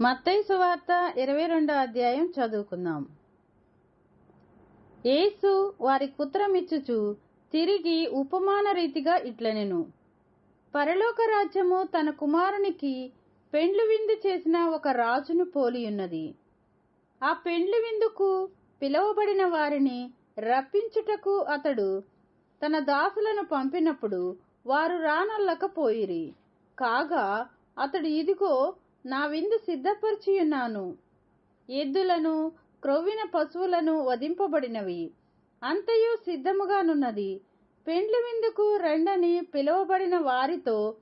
మత్తయి సువార్త ఇరవై రెండో అధ్యాయం చదువుకుందాం. యేసు వారి కుత్రమిచ్చుచు తిరిగి ఉపమాన రీతిగా ఇట్లనెను. పరలోక రాజ్యము తన కుమారునికి పెండ్లు విందు చేసిన ఒక రాజును పోలియున్నది. ఆ పెండ్లు విందుకు పిలువబడిన వారిని రప్పించుటకు అతడు తన దాసులను పంపినప్పుడు వారు రానల్లకపోయిరి కాగా అతడు ఇదిగో నా విందు సిద్ధపరిచియున్నాను. ఎద్దులను క్రొవ్విన పశువులను వధింపబడినవి. అంతయు సిద్ధముగానున్నది. పెండ్లి విందుకు రెండని పిలువబడిన వారితో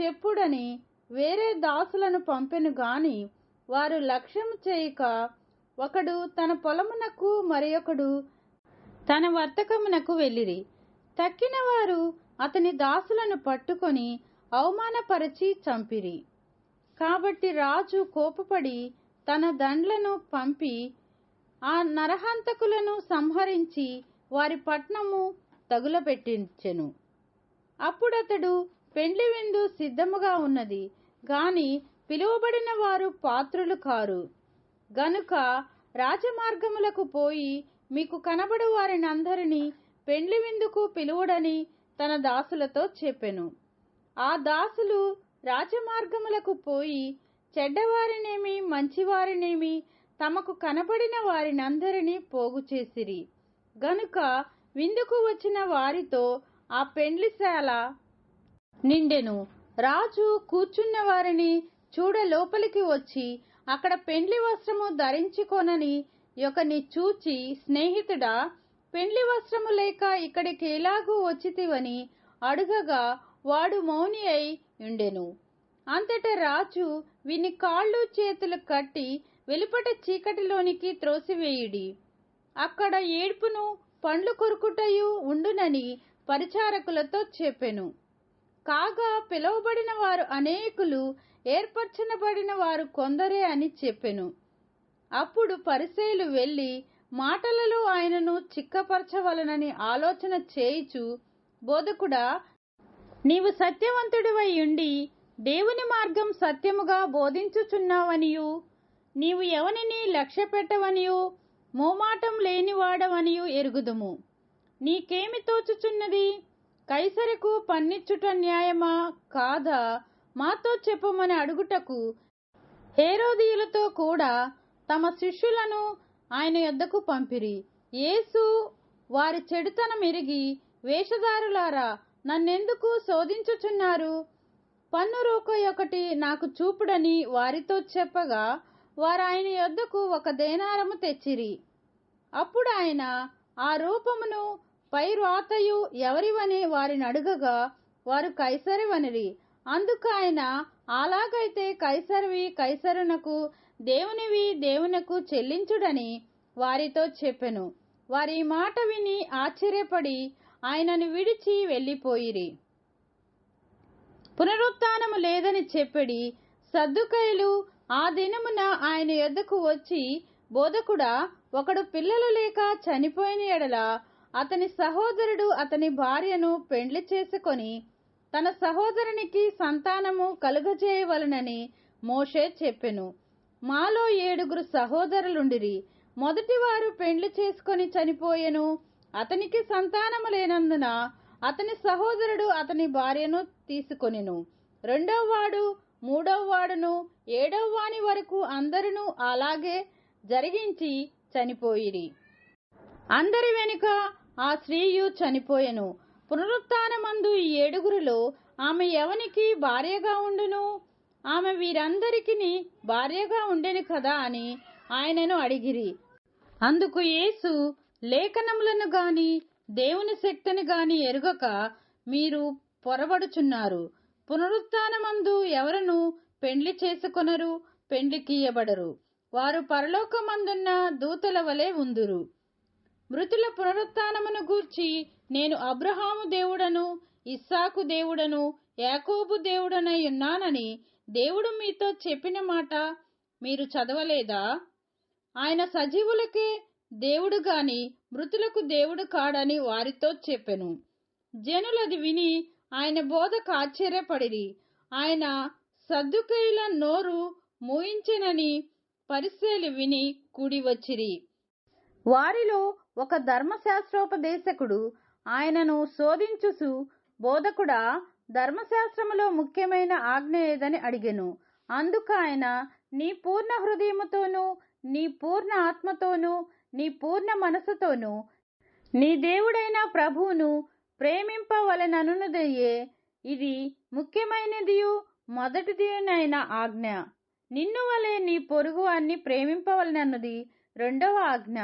చెప్పుడని వేరే దాసులను పంపెను గాని వారు లక్ష్యము చేయక ఒకడు తన పొలమునకు మరొకడు తన వర్తకమునకు వెళ్ళిరి. తక్కిన వారు అతని దాసులను పట్టుకొని అవమానపరచి చంపిరి. కాబట్టి రాజు కోపపడి తన దండ్లను పంపి ఆ నరహంతకులను సంహరించి వారి పట్నము తగులబెట్టించెను. అప్పుడతడు పెండ్లి విందు సిద్ధముగా ఉన్నది. గాని పిలువబడిన వారు పాత్రులు కారు. గనుక రాజమార్గములకు పోయి మీకు కనబడు వారినందరినీ పెండ్లి విందుకు పిలువడని తన దాసులతో చెప్పెను. ఆ దాసులు రాజమార్గములకు పోయి చెడ్డవారినేమి మంచివారినేమి తమకు కనబడిన వారినందరినీ పోగు చేసిరి. గనుక విందుకు వచ్చిన వారితో ఆ పెండ్లిశాల నిండెను. రాజు కూర్చున్న వారిని చూడ లోపలికి వచ్చి అక్కడ పెండ్లి వస్త్రము ధరించుకొనని యొక్కని చూచి స్నేహితుడా పెండ్లి వస్త్రము లేక ఇక్కడికి ఎలాగూ వచ్చితివని అడుగగా వాడు మౌని అయి ఉండెను. అంతట రాజు విని కాళ్ళు చేతులు కట్టి వెలుపట చీకటిలోనికి త్రోసివేయుడి. అక్కడ ఏడ్పును పండ్లు కొరుకుటయు ఉండునని పరిచారకులతో చెప్పెను. కాగా పిలువబడిన వారు అనేకులు ఏర్పరచబడిన వారు కొందరే అని చెప్పెను. అప్పుడు పరిసేలు వెళ్ళి మాటలలో ఆయనను చిక్కపరచవలనని ఆలోచన చేయిచు బోధకుడా నీవు సత్యవంతుడివై ఉండి దేవుని మార్గం సత్యముగా బోధించుచున్నావనియు. నీవు ఎవనిని లక్ష్య పెట్టవనియు మోమాటం లేనివాడవనియు ఎరుగుదుము. నీకేమి తోచుచున్నది? కైసరకు పన్నిచ్చుట న్యాయమా? కాదా? మాతో చెప్పమని అడుగుటకు. హేరోదీయులతో కూడా తమ శిష్యులను ఆయన యొద్దకు పంపిరి. యేసు వారి చెడుతనం ఎరిగి వేషధారులారా నన్నెందుకు శోధించుచున్నారు? పన్ను రూకై ఒకటి నాకు చూపుడని వారితో చెప్పగా వారు ఆయన యొద్దకు ఒక దేనారము తెచ్చిరి. అప్పుడు ఆయన ఆ రూపమును పై రాతయు ఎవరివని వారిని అడుగగా వారు కైసరివనిరి అందుకు ఆయన అలాగైతే కైసరివి కైసరునకు దేవునివి దేవునకు చెల్లించుడని వారితో చెప్పెను. వారి మాట విని ఆశ్చర్యపడి ఆయనను విడిచి వెళ్ళిపోయిరి. పునరుత్నము లేదని చెప్పడి సద్దుకైలు ఆ దినమున ఆయన యొద్దకు వచ్చి బోధకుడా ఒకడు పిల్లలు లేక చనిపోయిన ఎడల అతని సహోదరుడు అతని భార్యను పెండ్లి చేసుకొని తన సహోదరునికి సంతానము కలుగజేయవలనని మోషే చెప్పెను. మాలో ఏడుగురు సహోదరులుండిరి. మొదటివారు పెండ్లి చేసుకొని చనిపోయెను. అతనికి సంతానము లేనందున అతని సహోదరుడు అతని భార్యను తీసుకొనిను. రెండవ వాడు మూడవ వాడును ఏడవ వరకు అందరును అలాగే జరిగించి చనిపోయిరి. అందరి వెనుక ఆ స్త్రీయు చనిపోయెను. పునరుత్నమందు ఈ ఏడుగురిలో ఆమె ఎవనికి భార్యగా ఉండును? ఆమె వీరందరికీ భార్యగా ఉండెను కదా అని ఆయనను అడిగిరి. అందుకు యేసు లేఖనములను గాని దేవుని శక్తిని గాని ఎరుగక మీరు పొరబడుచున్నారు. పునరుత్నమందు ఎవరను పెండ్లి చేసుకొనరు పెండ్లికీయబడరు వారు పరలోకమందున్న దూతల వలె ఉందురు. మృతుల పునరుత్నమును గూర్చి నేను అబ్రహాము దేవుడను ఇస్సాకు దేవుడను యాకోబు దేవుడనై ఉన్నానని దేవుడు మీతో చెప్పిన మాట మీరు చదవలేదా? ఆయన సజీవులకే దేవుడు గాని మృతులకు దేవుడు కాడని వారితో చెప్పెను. జనులది విని ఆయన బోధకు ఆశ్చర్యపడిరి. ఆయన సద్దుకైల నోరు మూయించెనని పరిశీలి విని కూడి వచ్చిరి. వారిలో ఒక ధర్మశాస్త్రోపదేశకుడు ఆయనను శోధించుసు బోధకుడా ధర్మశాస్త్రములో ముఖ్యమైన ఆజ్ఞ ఏదని అడిగెను. అందుకు ఆయన నీ పూర్ణ హృదయముతోనూ నీ పూర్ణ ఆత్మతోనూ నీ పూర్ణ మనసుతోనూ నీ దేవుడైన ప్రభువును ప్రేమింపవలెననున్నదయ్యే ఇది ముఖ్యమైనదియు మొదటిదినైన ఆజ్ఞ. నిన్ను వలె నీ పొరుగు అన్ని ప్రేమింపవలనన్నది రెండవ ఆజ్ఞ.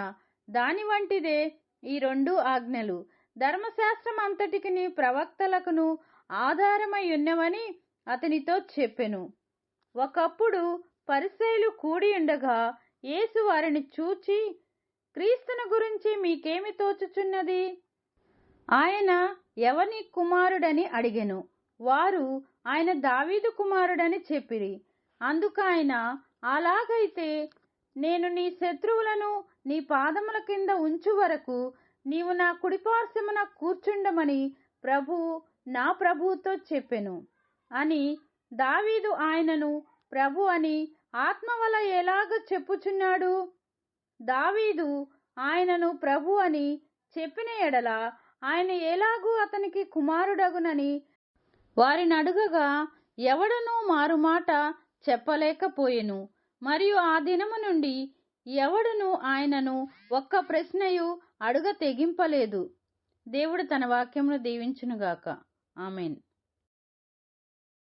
దాని వంటిదే ఈ రెండు ఆజ్ఞలు. ధర్మశాస్త్రం అంతటికి నీ ప్రవక్తలకును ఆధారమై ఉన్నవని అతనితో చెప్పెను. ఒకప్పుడు పరిసేలు కూడి ఉండగా యేసు వారిని చూచి క్రీస్తును గురించి మీకేమి తోచుచున్నది? ఆయన ఎవని కుమారుడని అడిగెను. వారు ఆయన దావీదు కుమారుడని చెప్పిరి. అందుకు ఆయన అలాగైతే నేను నీ శత్రువులను నీ పాదముల కింద ఉంచు వరకు నీవు నా కుడిపార్శ్వమున కూర్చుండమని ప్రభు నా ప్రభువుతో చెప్పెను అని దావీదు ఆయనను ప్రభు అని ఆత్మ వల్ల ఎలాగ చెప్పుచున్నాడు? దావీదు ఆయనను ప్రభు అని చెప్పిన ఎడల ఆయన ఎలాగూ అతనికి కుమారుడగునని వారిని అడుగగా ఎవడనూ మారుమాట చెప్పలేకపోయెను. మరియు ఆ దినము నుండి ఎవడును ఆయనను ఒక్క ప్రశ్నయు అడుగ తెగింపలేదు. దేవుడు తన వాక్యమును దీవించునుగాక. ఆమెన్.